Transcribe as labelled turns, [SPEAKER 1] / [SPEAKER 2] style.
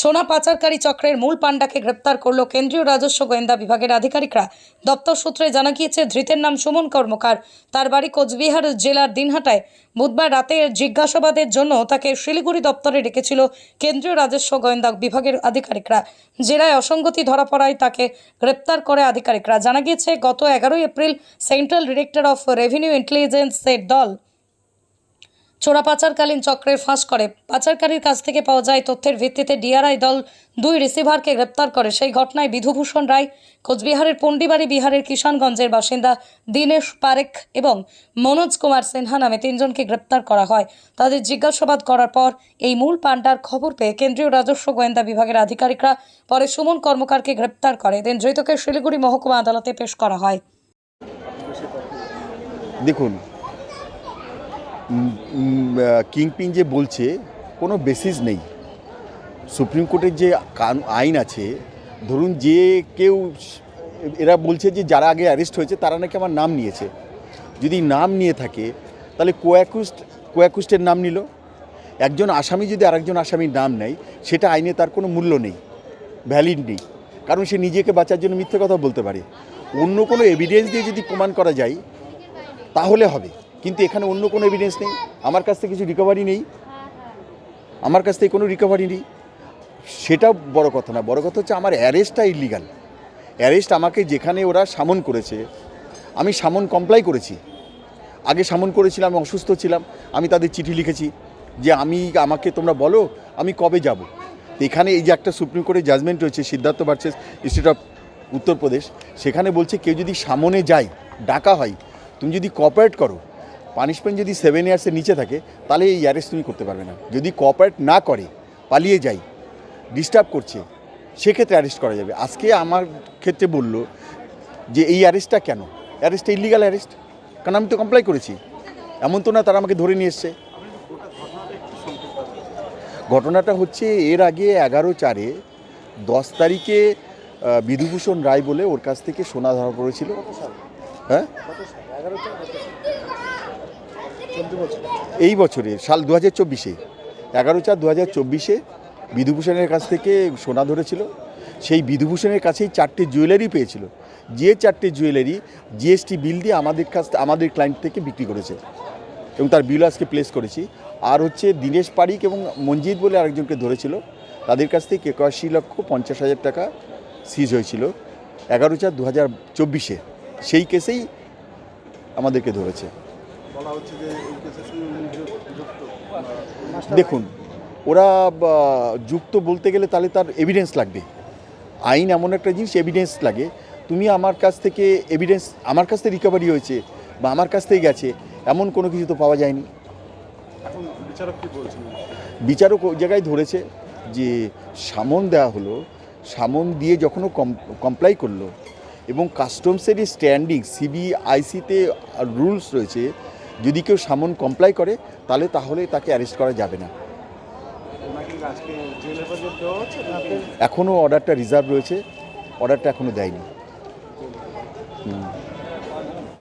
[SPEAKER 1] সোনা পাচারকারী চক্রের মূল পাণ্ডাকে গ্রেপ্তার করল কেন্দ্রীয় রাজস্ব গোয়েন্দা বিভাগের আধিকারিকরা। দপ্তর সূত্রে জানা গিয়েছে, ধৃতের নাম সুমন কর্মকার। তার বাড়ি কোচবিহার জেলার দিনহাটায়। বুধবার রাতে জিজ্ঞাসাবাদের জন্য তাকে শিলিগুড়ি দপ্তরে ডেকেছিল কেন্দ্রীয় রাজস্ব গোয়েন্দা বিভাগের আধিকারিকরা। জেলায় অসঙ্গতি ধরা পড়ায় তাকে গ্রেপ্তার করে আধিকারিকরা। জানা গিয়েছে, গত এগারোই April central director of revenue ইন্টেলিজেন্সের দল চোরা পাচারকালীন চক্রের ফাঁস করে। পাচারকারীর কাছ থেকে পাওয়া যায় তথ্যের ভিত্তিতে ডিআরআই দল দুই রিসিভারকে গ্রেপ্তার করে। সেই ঘটনায় বিধুভূষণ রায়, কোচবিহারের পন্ডিবাড়ি বিহারের কিষানগঞ্জের বাসিন্দা দীনেশ পারেখ এবং মনোজ কুমার সিনহা নামে তিনজনকে গ্রেপ্তার করা হয়। তাদের জিজ্ঞাসাবাদ করার পর এই মূল পাণ্ডার খবর পেয়ে কেন্দ্রীয় রাজস্ব গোয়েন্দা বিভাগের আধিকারিকরা পরে সুমন কর্মকারকে গ্রেপ্তার করে। দেন ধৃতকে শিলিগুড়ি মহকুমা আদালতে পেশ করা হয়।
[SPEAKER 2] দেখুন কিংপিং যে বলছে, কোনো বেসিস নেই। সুপ্রিম কোর্টের যে আইন আছে, ধরুন যে কেউ, এরা বলছে যে যারা আগে অ্যারেস্ট হয়েছে, তারা নাকি আমার নাম নিয়েছে। যদি নাম নিয়ে থাকে, তাহলে কোয়াকুস্ট কোয়াকুস্টের নাম নিল। একজন আসামি যদি আরেকজন আসামির নাম নেয়, সেটা আইনে তার কোনো মূল্য নেই ভ্যালিড নেই। কারণ সে নিজেকে বাঁচার জন্য মিথ্যে কথা বলতে পারে। অন্য কোনো এভিডেন্স দিয়ে যদি প্রমাণ করা যায়, তাহলে হবে। কিন্তু এখানে অন্য কোনো এভিডেন্স নেই। আমার কাছ থেকে কিছু রিকভারি নেই। আমার কাছ থেকে কোনো রিকভারি নেই। সেটা বড় কথা না। বড় কথা হচ্ছে আমার অ্যারেস্টটা ইলিগাল অ্যারেস্ট আমাকে যেখানে ওরা সামন করেছে, আমি সামন কমপ্লাই করেছি। আগে সামন করেছিলাম, আমি অসুস্থ ছিলাম। আমি তাদের চিঠি লিখেছি যে আমি, আমাকে তোমরা বলো, আমি কবে যাব। এখানে এই যে একটা সুপ্রিম কোর্টের জাজমেন্ট রয়েছে, Siddharth versus institute of Uttar Pradesh, সেখানে বলছে কেউ যদি সামনে যায়, ডাকা হয়, তুমি যদি কোঅপারেট করো পানিশমেন্ট যদি সেভেন ইয়ার্সের নিচে থাকে, তাহলে এই অ্যারেস্ট তুমি করতে পারবে না। যদি কোঅপারেট না করে, পালিয়ে যায় ডিস্টার্ব করছে, সেক্ষেত্রে অ্যারেস্ট করা যাবে। আজকে আমার ক্ষেত্রে বলল যে, এই অ্যারেস্টটা কেন? অ্যারেস্টটা ইলিগাল অ্যারেস্ট কারণ আমি তো কমপ্লাই করেছি। এমন তো না তারা আমাকে ধরে নিয়ে এসছে। ঘটনাটা হচ্ছে, এর আগে এগারো চারে দশ তারিখে বিধুভূষণ রায় বলে ওর কাছ থেকে সোনা ধরা পড়েছিল হ্যাঁ? এই বছরে, সাল দু হাজার চব্বিশে এগারো চার দু হাজার চব্বিশে বিধুভূষণের কাছ থেকে সোনা ধরেছিল। সেই বিধুভূষণের কাছেই চারটে জুয়েলারি পেয়েছিল। যে চারটে জুয়েলারি জিএসটি বিল দিয়ে আমাদের কাছ আমাদের ক্লায়েন্ট থেকে বিক্রি করেছে এবং তার বিল আজকে প্লেস করেছি। আর হচ্ছে দীনেশ পারিক এবং মঞ্জিত বলে আরেকজনকে ধরেছিল। তাদের কাছ থেকে একাশি লক্ষ পঞ্চাশ হাজার টাকা সিজ হয়েছিল। এগারো চার দু হাজার চব্বিশে, সেই কেসেই আমাদেরকে ধরেছে। দেখুন ওরা যুক্ত বলতে গেলে তাহলে তার এভিডেন্স লাগবে। আইন এমন একটা জিনিস এভিডেন্স লাগে। তুমি আমার কাছ থেকে এভিডেন্স আমার কাছ থেকে রিকভারি হয়েছে বা আমার কাছ থেকে গেছে এমন কোনো কিছু তো পাওয়া যায়নি।
[SPEAKER 3] বিচারক
[SPEAKER 2] ওই জায়গায় ধরেছে যে সামন দেওয়া হলো সামন দিয়ে যখনও কমপ্লাই করল এবং কাস্টমসেরই স্ট্যান্ডিং সিবিআইসিতে রুলস রয়েছে। যদি কেউ সামন কমপ্লাই করে তাহলে তাহলে তাকে অ্যারেস্ট করা যাবে না। এখনও অর্ডারটা রিজার্ভ রয়েছে। অর্ডারটা এখনও দেয়নি। হুম।